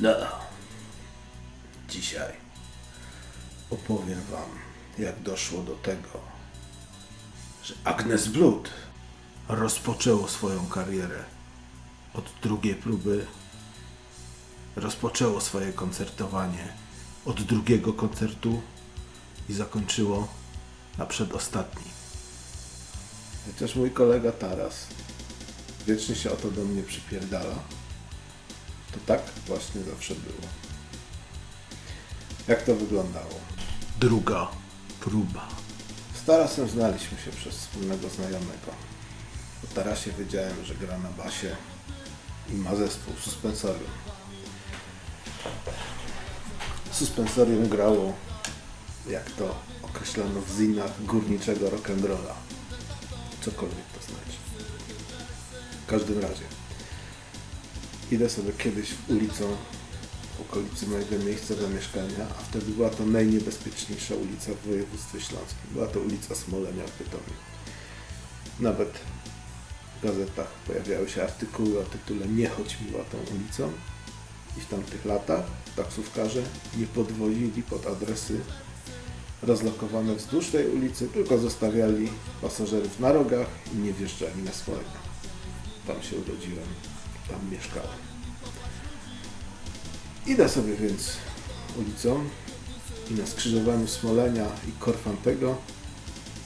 No, dzisiaj opowiem Wam, jak doszło do tego, że Agnes Blood rozpoczęło swoją karierę. Od drugiej próby, rozpoczęło swoje koncertowanie. Od drugiego koncertu i zakończyło na przedostatni. Chociaż mój kolega Taras wiecznie się o to do mnie przypierdala, to tak właśnie zawsze było. Jak to wyglądało? Druga próba. Z Tarasem znaliśmy się przez wspólnego znajomego. O Tarasie wiedziałem, że gra na basie i ma zespół Suspensorium. Suspensorium grało, jak to określano w zinach, górniczego rock'n'rolla. Cokolwiek to znaczy. W każdym razie idę sobie kiedyś ulicą w okolicy mojego miejsca zamieszkania, a wtedy była to najniebezpieczniejsza ulica w województwie śląskim. Była to ulica Smolenia w Bytomiu. Nawet w gazetach pojawiały się artykuły o tytule Nie chodź miła tą ulicą. I w tamtych latach taksówkarze nie podwozili pod adresy rozlokowane wzdłuż tej ulicy, tylko zostawiali pasażerów na rogach i nie wjeżdżali na Smolenia. Tam się urodziłem, tam mieszkałem. Idę sobie więc ulicą i na skrzyżowaniu Smolenia i Korfantego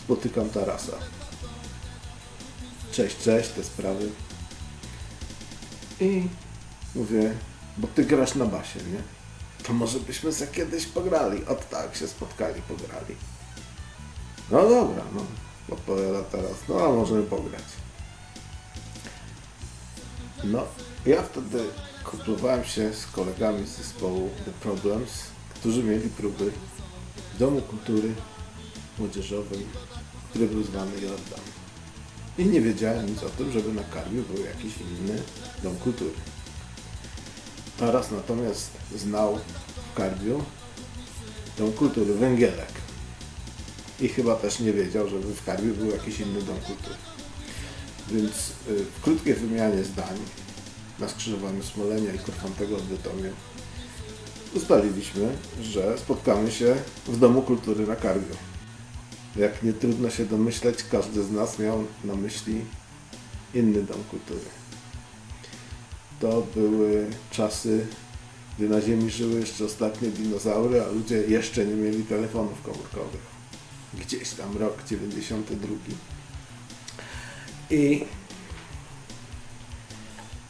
spotykam Tarasa. Cześć, cześć, te sprawy. I mówię, bo ty grasz na basie, nie? To może byśmy sobie kiedyś pograli. Od tak się spotkali, pograli. No dobra, no. Odpowiada teraz, no a możemy pograć. No, ja wtedy kuplowałem się z kolegami z zespołu The Problems, którzy mieli próby w Domu Kultury Młodzieżowym, który był zwany Jordan. I nie wiedziałem nic o tym, żeby na Karmiu był jakiś inny Dom Kultury. Taras natomiast znał w Karbiu Dom Kultury Węgielek. I chyba też nie wiedział, żeby w Karbiu był jakiś inny Dom Kultury. Więc y, w krótkiej wymianie zdań na skrzyżowaniu Smolenia i Korfantego w Bytomiu ustaliliśmy, że spotkamy się w Domu Kultury na Karbiu. Jak nie trudno się domyśleć, każdy z nas miał na myśli inny Dom Kultury. To były czasy, gdy na Ziemi żyły jeszcze ostatnie dinozaury, a ludzie jeszcze nie mieli telefonów komórkowych. Gdzieś tam rok 92. I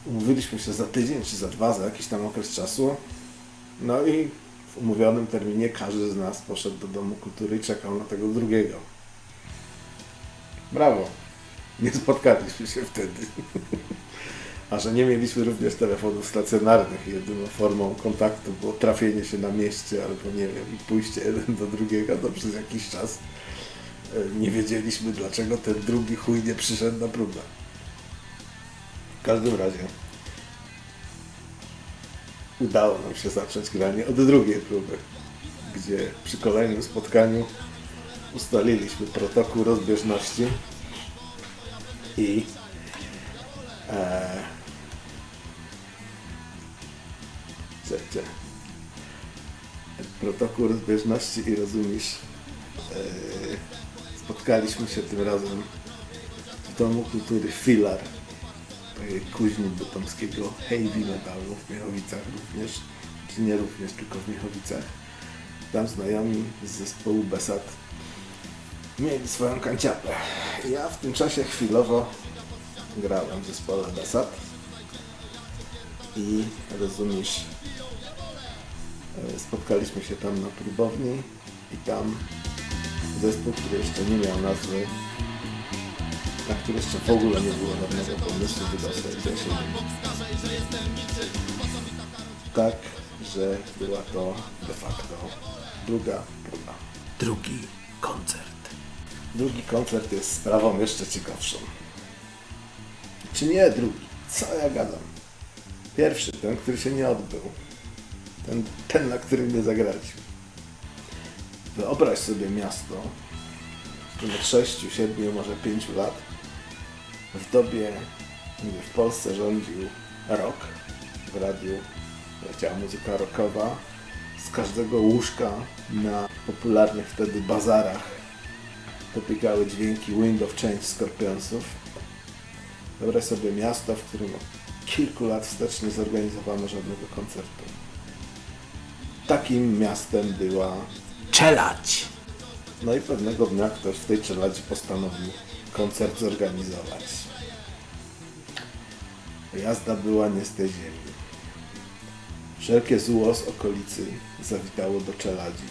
umówiliśmy się za tydzień czy za dwa, za jakiś tam okres czasu. No i w umówionym terminie każdy z nas poszedł do Domu Kultury i czekał na tego drugiego. Brawo! Nie spotkaliśmy się wtedy. A że nie mieliśmy również telefonów stacjonarnych, jedyną formą kontaktu było trafienie się na mieście albo nie wiem, i pójście jeden do drugiego, to przez jakiś czas nie wiedzieliśmy dlaczego ten drugi chuj nie przyszedł na próbę. W każdym razie udało nam się zacząć granie od drugiej próby, gdzie przy kolejnym spotkaniu ustaliliśmy protokół rozbieżności i e, Słuchajcie, protokół rozbieżności i rozumiesz, e, spotkaliśmy się tym razem w Domu Kultury Filar, kuźni bytomskiego heavy metalu w Miechowicach również, czy nie również, tylko w Miechowicach. Tam znajomi z zespołu Besat mieli swoją kanciapę. Ja w tym czasie chwilowo grałem w zespole Besat i rozumiesz, e, spotkaliśmy się tam na próbowni i tam zespół, który jeszcze nie miał nazwy, na który jeszcze w ogóle nie było żadnego pomysłu, sobie piosenkę. Tak, że była to de facto druga próba. Drugi koncert. Drugi koncert jest sprawą jeszcze ciekawszą. Czy nie drugi? Co ja gadam? Pierwszy, ten, który się nie odbył. Ten, ten na którym nie zagraliśmy. Wyobraź sobie miasto, od 6, 7, może 5 lat, w dobie, gdy w Polsce rządził rock w radiu leciała muzyka rockowa. Z każdego łóżka na popularnych wtedy bazarach dobiegały dźwięki Wind of Change Scorpionsów. Wyobraź sobie miasto, w którym od kilku lat wstecz nie zorganizowano żadnego koncertu. Takim miastem była Czelać. no i pewnego dnia ktoś w tej czeladzi postanowił koncert zorganizować. Jazda była nie z tej ziemi. Wszelkie zło z okolicy zawitało do czeladzi.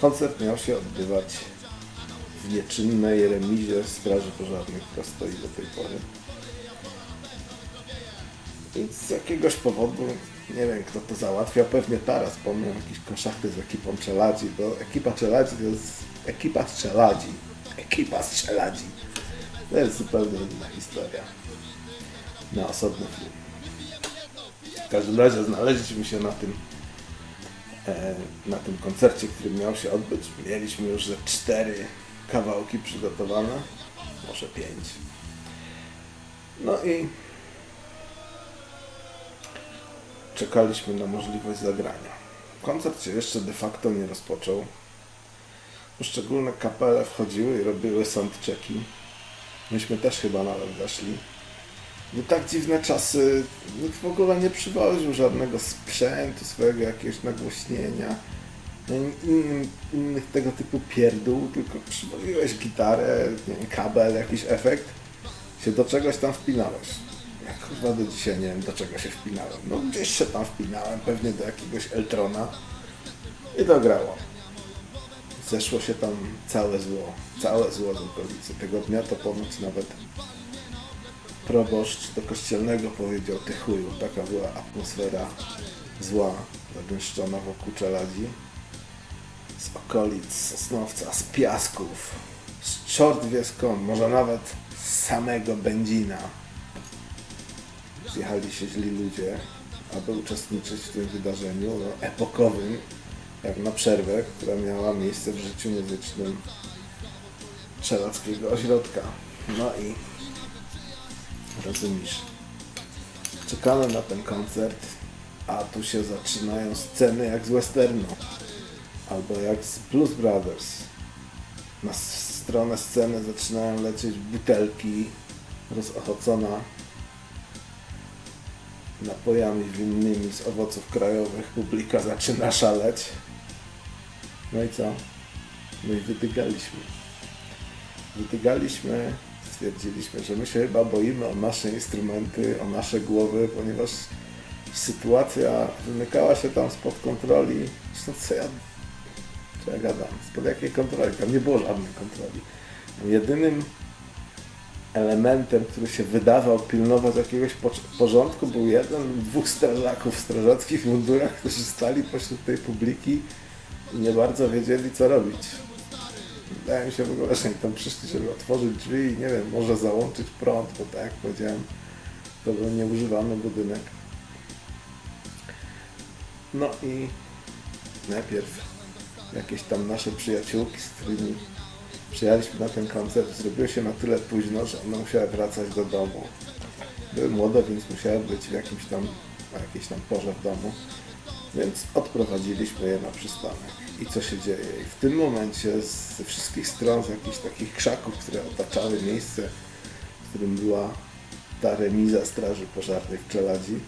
Koncert miał się odbywać w nieczynnej remizie Straży Pożarnej, która stoi do tej pory. Z jakiegoś powodu, nie wiem kto to załatwia, pewnie Taras pomniał jakieś konszachty z ekipą Czeladzi, bo ekipa Czeladzi to jest ekipa z Czeladzi. Ekipa z Czeladzi. To jest zupełnie inna historia. Na osobny film. W każdym razie znaleźliśmy się na tym e, na tym koncercie, który miał się odbyć. Mieliśmy już ze cztery kawałki przygotowane, może pięć. No i czekaliśmy na możliwość zagrania. Koncert się jeszcze de facto nie rozpoczął. Poszczególne kapele wchodziły i robiły soundchecki. Myśmy też chyba nawet weszli. No tak dziwne czasy, nikt w ogóle nie przywoził żadnego sprzętu, swojego jakiegoś nagłośnienia, innym, innych tego typu pierdół, tylko przywoziłeś gitarę, kabel, jakiś efekt, się do czegoś tam wpinałeś. Kurwa do dzisiaj nie wiem do czego się wpinałem. No gdzieś się tam wpinałem, pewnie do jakiegoś Eltrona i dograło. Zeszło się tam całe zło, całe zło z okolicy. Tego dnia to ponoć nawet proboszcz do kościelnego powiedział ty chuju, taka była atmosfera zła, zagęszczona wokół czeladzi. Z okolic Sosnowca, z piasków, z czort wie skąd, może nawet z samego Będzina. Przyjechali się źli ludzie, aby uczestniczyć w tym wydarzeniu no, epokowym, jak na przerwę, która miała miejsce w życiu muzycznym Czelackiego Ośrodka. No i rozumiesz, czekamy na ten koncert, a tu się zaczynają sceny jak z westernu, albo jak z Blues Brothers. Na stronę sceny zaczynają lecieć butelki rozochocona napojami winnymi z owoców krajowych. Publika zaczyna szaleć. No i co? No i wydygaliśmy. Wydygaliśmy, stwierdziliśmy, że my się chyba boimy o nasze instrumenty, o nasze głowy, ponieważ sytuacja wymykała się tam spod kontroli. Zresztą co ja, co ja gadam? Spod jakiej kontroli? Tam nie było żadnej kontroli. Jedynym elementem, który się wydawał pilnować jakiegoś po- porządku, był jeden dwóch strażaków w strażackich mundurach, którzy stali pośród tej publiki i nie bardzo wiedzieli, co robić. Wydaje mi się w ogóle, że tam przyszli, żeby otworzyć drzwi i nie wiem, może załączyć prąd, bo tak jak powiedziałem, to był nieużywany budynek. No i najpierw jakieś tam nasze przyjaciółki, z którymi przyjechaliśmy na ten koncert, zrobiło się na tyle późno, że one musiały wracać do domu. Były młode, więc musiały być w jakimś tam, o jakiejś tam porze w domu. Więc odprowadziliśmy je na przystanek. I co się dzieje? I w tym momencie ze wszystkich stron, z jakichś takich krzaków, które otaczały miejsce, w którym była ta remiza Straży Pożarnej w Czeladzi,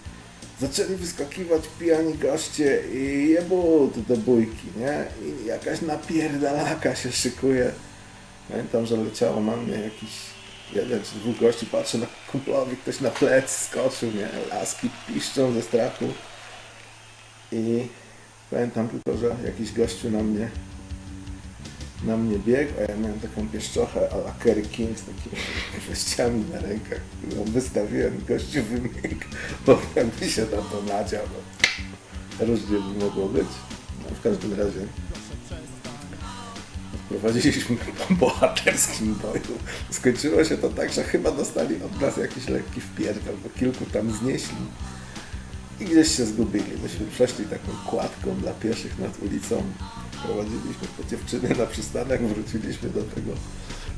zaczęli wyskakiwać pijani goście i jebut do bójki, nie? I jakaś napierdalaka się szykuje. Pamiętam, że leciało na mnie jakiś jeden czy dwóch gości, patrzę na kumplowi, ktoś na plec skoczył, nie? Laski piszczą ze strachu. I pamiętam tylko, że jakiś gościu na mnie na mnie biegł, a ja miałem taką pieszczochę a la Kerry King z takimi wyjściami na rękach, którą wystawiłem, gościu wymiękł, bo jakby się na to nadział, różnie by mogło być. No, w każdym razie prowadziliśmy po bohaterskim boju. Skończyło się to tak, że chyba dostali od nas jakiś lekki wpierdol, bo kilku tam znieśli i gdzieś się zgubili. Myśmy przeszli taką kładką dla pieszych nad ulicą. Prowadziliśmy te dziewczyny na przystanek, wróciliśmy do tego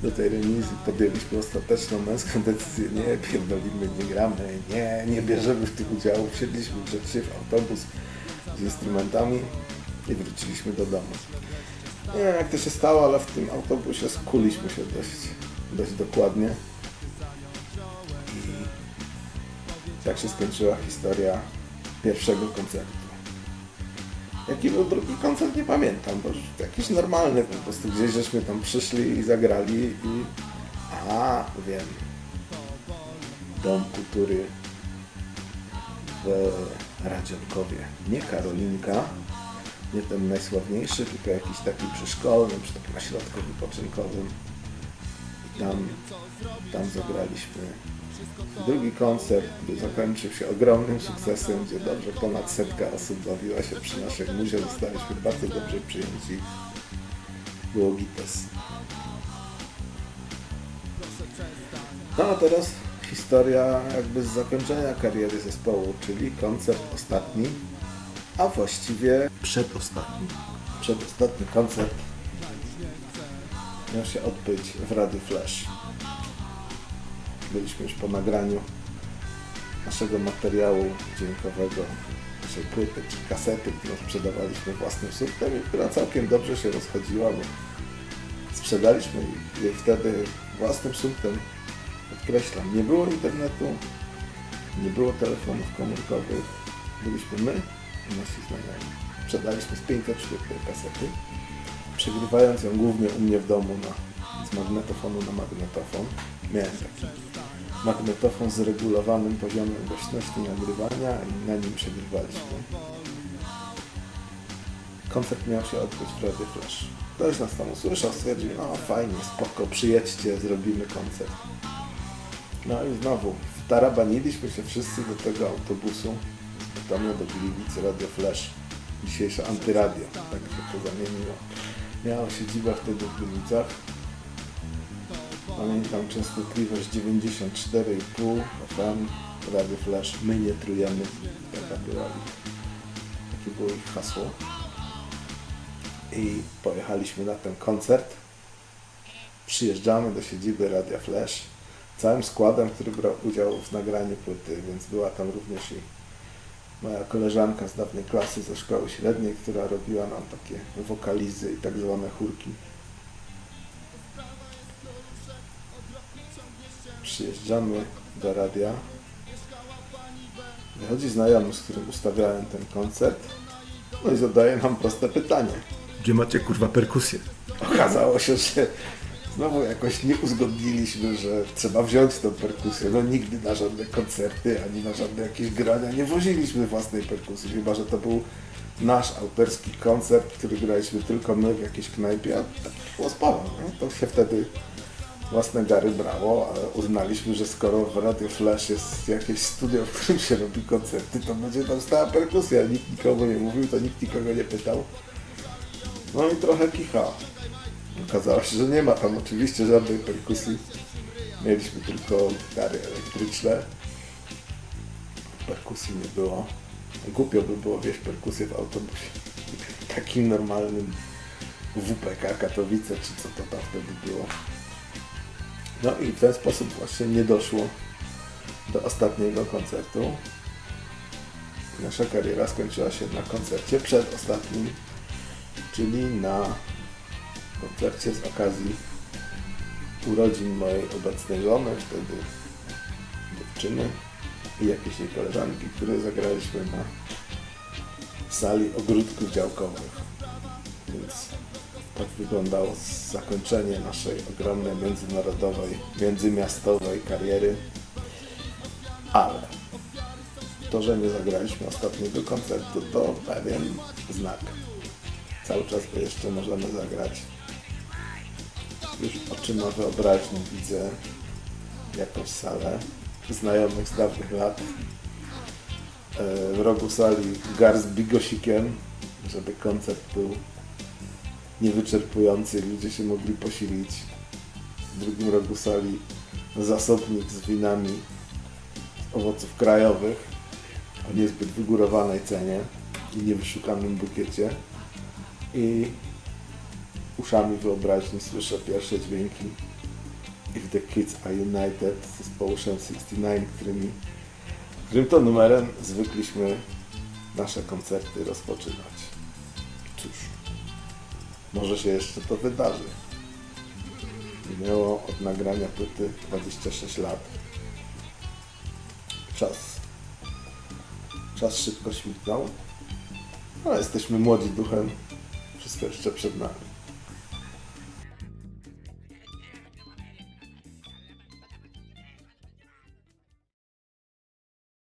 do tej remizy podjęliśmy ostateczną męską decyzję, nie pierdolimy, nie gramy, nie, nie bierzemy w tym udziału. Wsiedliśmy grzecznie w autobus z instrumentami i wróciliśmy do domu. Nie wiem jak to się stało, ale w tym autobusie skuliśmy się dość, dość dokładnie. I tak się skończyła historia pierwszego koncertu. Jaki był drugi koncert, nie pamiętam, bo jakiś normalny po prostu. Gdzieś żeśmy tam przyszli i zagrali i... A, wiem. Dom Kultury w Radzionkowie. Nie Karolinka, nie ten najsławniejszy, tylko jakiś taki przyszkolny, przy takim ośrodku wypoczynkowym. I tam, tam zagraliśmy drugi koncert, który zakończył się ogromnym sukcesem, gdzie dobrze ponad setka osób bawiła się przy naszej muzie. Zostaliśmy bardzo dobrze przyjęci. Było gites. No a teraz historia jakby z zakończenia kariery zespołu, czyli koncert ostatni, a właściwie przedostatni. Przedostatni koncert miał się odbyć w Radiu Flash. Byliśmy już po nagraniu naszego materiału dźwiękowego, naszej płyty czy kasety, którą sprzedawaliśmy własnym surtem i która całkiem dobrze się rozchodziła, bo sprzedaliśmy jej wtedy własnym surtem. Podkreślam, nie było internetu, nie było telefonów komórkowych, byliśmy my nasi znajomi. Sprzedaliśmy z 500 sztuk tej kasety, przegrywając ją głównie u mnie w domu na, z magnetofonu na magnetofon. Miałem taki magnetofon z regulowanym poziomem głośności nagrywania i na nim przegrywaliśmy. Koncert miał się odbyć w Radio Flash. Ktoś nas tam usłyszał, stwierdził, no fajnie, spoko, przyjedźcie, zrobimy koncert. No i znowu, wtarabaniliśmy się wszyscy do tego autobusu Bytomia do Gliwic, Radio Flash, dzisiejsze antyradio, tak się to zamieniło. Miało siedzibę wtedy w Gliwicach. Pamiętam częstotliwość 94,5 FM, Radio Flash, my nie trujemy, taka była takie było ich hasło. I pojechaliśmy na ten koncert. Przyjeżdżamy do siedziby Radia Flash całym składem, który brał udział w nagraniu płyty, więc była tam również i moja koleżanka z dawnej klasy ze szkoły średniej, która robiła nam takie wokalizy i tak zwane chórki. Przyjeżdżamy do radia. Wychodzi znajomy, z którym ustawiałem ten koncert. No i zadaje nam proste pytanie. Gdzie macie kurwa perkusję? Okazało się, że znowu jakoś nie uzgodniliśmy, że trzeba wziąć tą perkusję. No nigdy na żadne koncerty, ani na żadne jakieś grania nie woziliśmy własnej perkusji, chyba że to był nasz autorski koncert, który graliśmy tylko my w jakiejś knajpie, a tak było sporo. Nie? To się wtedy własne gary brało, ale uznaliśmy, że skoro w Radio Flash jest jakieś studio, w którym się robi koncerty, to będzie tam stała perkusja. Nikt nikomu nie mówił, to nikt nikogo nie pytał. No i trochę kicha. Okazało się, że nie ma tam oczywiście żadnej perkusji. Mieliśmy tylko gitary elektryczne. Perkusji nie było. Głupio by było wieść perkusję w autobusie. Takim normalnym WPK Katowice, czy co to tam wtedy było. No i w ten sposób właśnie nie doszło do ostatniego koncertu. Nasza kariera skończyła się na koncercie przedostatnim, czyli na koncercie z okazji urodzin mojej obecnej żony, wtedy dziewczyny i jakiejś jej koleżanki, które zagraliśmy na sali ogródków działkowych. Więc tak wyglądało zakończenie naszej ogromnej międzynarodowej, międzymiastowej kariery. Ale to, że nie zagraliśmy ostatniego koncertu, to pewien znak. Cały czas jeszcze możemy zagrać. Już oczyma wyobraźni widzę jakąś salę znajomych z dawnych lat. E, W rogu sali gar z bigosikiem, żeby koncert był niewyczerpujący, ludzie się mogli posilić. W drugim rogu sali zasobnik z winami z owoców krajowych o niezbyt wygórowanej cenie i niewyszukanym bukiecie. I uszami wyobraźni słyszę pierwsze dźwięki If the Kids Are United zespołu Shem 69, którymi, którym to numerem zwykliśmy nasze koncerty rozpoczynać. Cóż, może się jeszcze to wydarzy. Minęło od nagrania płyty 26 lat. Czas. Czas szybko śmignął. Ale jesteśmy młodzi duchem. Wszystko jeszcze przed nami.